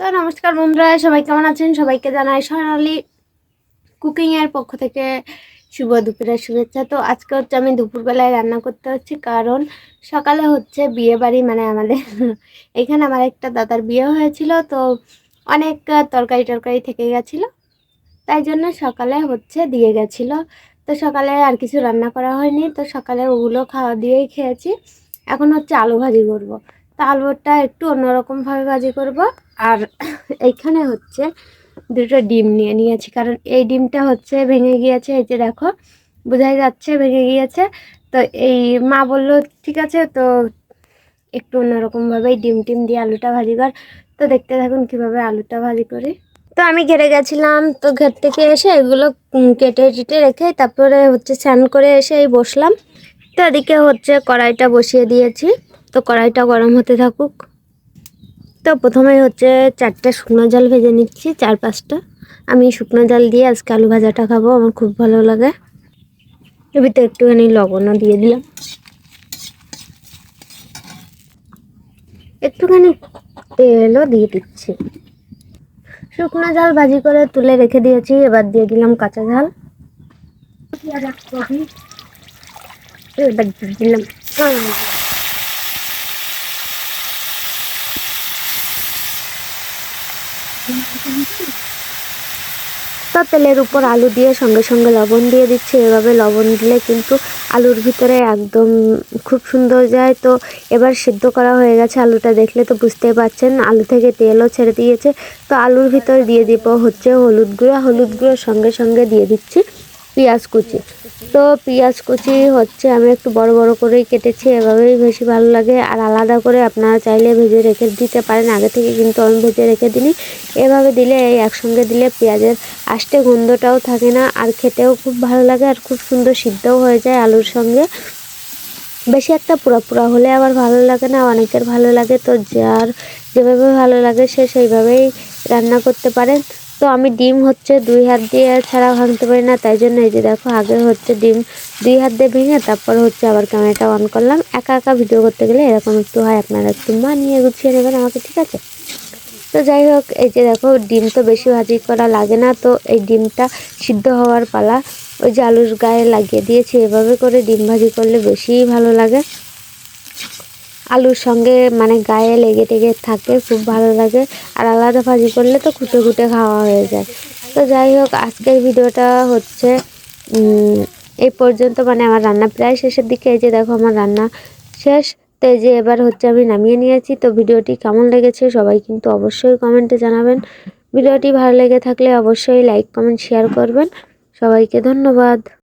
তো নমস্কার বন্ধুরা, সবাই কেমন আছেন? সবাইকে জানাই সোনালি কুকিংয়ের পক্ষ থেকে শুভ দুপুরের শুভেচ্ছা। তো আজকে হচ্ছে আমি দুপুরবেলায় রান্না করতে হচ্ছে কারণ সকালে হচ্ছে বিয়ে বাড়ি মানে আমাদের এখানে আমার একটা দাদার বিয়ে হয়েছিল, তো অনেক তরকারি টরকারি থেকে গেছিল, তাই জন্য সকালে হচ্ছে দিয়ে গেছিল। তো সকালে আর কিছু রান্না করা হয়নি, তো সকালে ওগুলো খাওয়া দিয়েই খেয়েছি। এখন হচ্ছে আলু ভাজি করব। তো আলুটা একটু অন্যরকমভাবে ভাজি করব। আর এইখানে হচ্ছে দুটো ডিম নিয়ে নিয়েছি, কারণ এই ডিমটা হচ্ছে ভেঙে গিয়েছে, এই যে দেখো, বোঝাই যাচ্ছে ভেঙে গিয়েছে। তো এই মা বলল, ঠিক আছে, তো একটু অন্যরকমভাবেই ডিম টিম দিয়ে আলুটা ভাজি কর। তো দেখতে থাকুন কীভাবে আলুটা ভাজি করি। তো আমি ঘেরে গেছিলাম, তো ঘের থেকে এসে এগুলো কেটে টেটে রেখে তারপরে হচ্ছে স্নান করে এসে এই বসলাম। তো এদিকে হচ্ছে কড়াইটা বসিয়ে দিয়েছি। তো কড়াইটা গরম হতে থাকুক। তো প্রথমে হচ্ছে চারটে শুকনো জল ভেজে নিচ্ছি, চার পাঁচটা। আমি শুকনো জল দিয়ে আজকে আলু ভাজাটা খাব, আমার খুব ভালো লাগে। এর ভিতরে একটুখানি লবণও দিয়ে দিলাম। একটুখানি তেলও দিয়ে দিচ্ছি। শুকনো ঝাল ভাজি করে তুলে রেখে দিয়েছি, এবার দিয়ে দিলাম কাঁচা ঝাল। এবার দিয়ে দিলাম। তো তেলের উপর আলু দিয়ে সঙ্গে সঙ্গে লবণ দিয়ে দিচ্ছি। এভাবে লবণ দিলে কিন্তু আলুর ভিতরে একদম খুব সুন্দর যায়। তো এবার সিদ্ধ করা হয়ে গেছে আলুটা। দেখলে তো বুঝতেই পারছেন আলু থেকে তেলও ছেড়ে দিয়েছে। তো আলুর ভিতরে দিয়ে দিব হচ্ছে হলুদ গুঁড়া। হলুদ গুঁড়োর সঙ্গে সঙ্গে দিয়ে দিচ্ছি পেঁয়াজ কুচি। তো পেঁয়াজ কুচি হচ্ছে আমি একটু বড় বড় করেই কেটেছি, এভাবেই বেশি ভালো লাগে। আর আলাদা করে আপনারা চাইলে ভেজে রেখে দিতে পারেন। আগে থেকে কিন্তু আমি ভেজে রেখে দিই এভাবে দিলে, এই একসঙ্গে দিলে পেঁয়াজের আষ্টে গন্ধটাও থাকে না, আর খেতেও খুব ভালো লাগে আর খুব সুন্দর সিদ্ধও হয়ে যায় আলুর সঙ্গে। বেশি একটা পুরা পুরা হলে আবার ভালো লাগে না, অনেকের ভালো লাগে। তো যার যেভাবে ভালো লাগে সে সেইভাবেই রান্না করতে পারেন তো আমি ডিম হচ্ছে দুই হাত দিয়ে ছাড়া ভাঙতে পারি না, তাই জন্য এই যে দেখো আগে হচ্ছে ডিম দুই হাত দিয়ে ভেঙে তারপর হচ্ছে আবার ক্যামেরাটা অন করলাম। একা একা ভিডিও করতে গেলে এরকম একটু হয়, আপনারা একটু মানিয়ে গুছিয়ে নেবেন আমাকে, ঠিক আছে? তো যাই হোক, এই যে দেখো ডিম তো বেশি ভাজি করা লাগে না, তো এই ডিমটা সিদ্ধ হওয়ার পালা ওই যে আলুর গায়ে লাগিয়ে দিয়েছি, এভাবে করে ডিম ভাজি করলে বেশিই ভালো লাগে। আলুর সঙ্গে মানে গায়ে লেগে টেগে থাকে খুব ভালো লাগে। আর আলাদা ভাজি করলে তো খুঁটে খুঁটে খাওয়া হয়ে যায়। তো যাই হোক, আজকের ভিডিওটা হচ্ছে এই পর্যন্ত মানে আমার রান্না প্রায় শেষের দিকে। এই যে দেখো আমার রান্না শেষ। তো এই যে এবার হচ্ছে আমি নামিয়ে নিয়েছি। তো ভিডিওটি কেমন লেগেছে সবাই কিন্তু অবশ্যই কমেন্টে জানাবেন। ভিডিওটি ভালো লেগে থাকলে অবশ্যই লাইক, কমেন্ট, শেয়ার করবেন। সবাইকে ধন্যবাদ।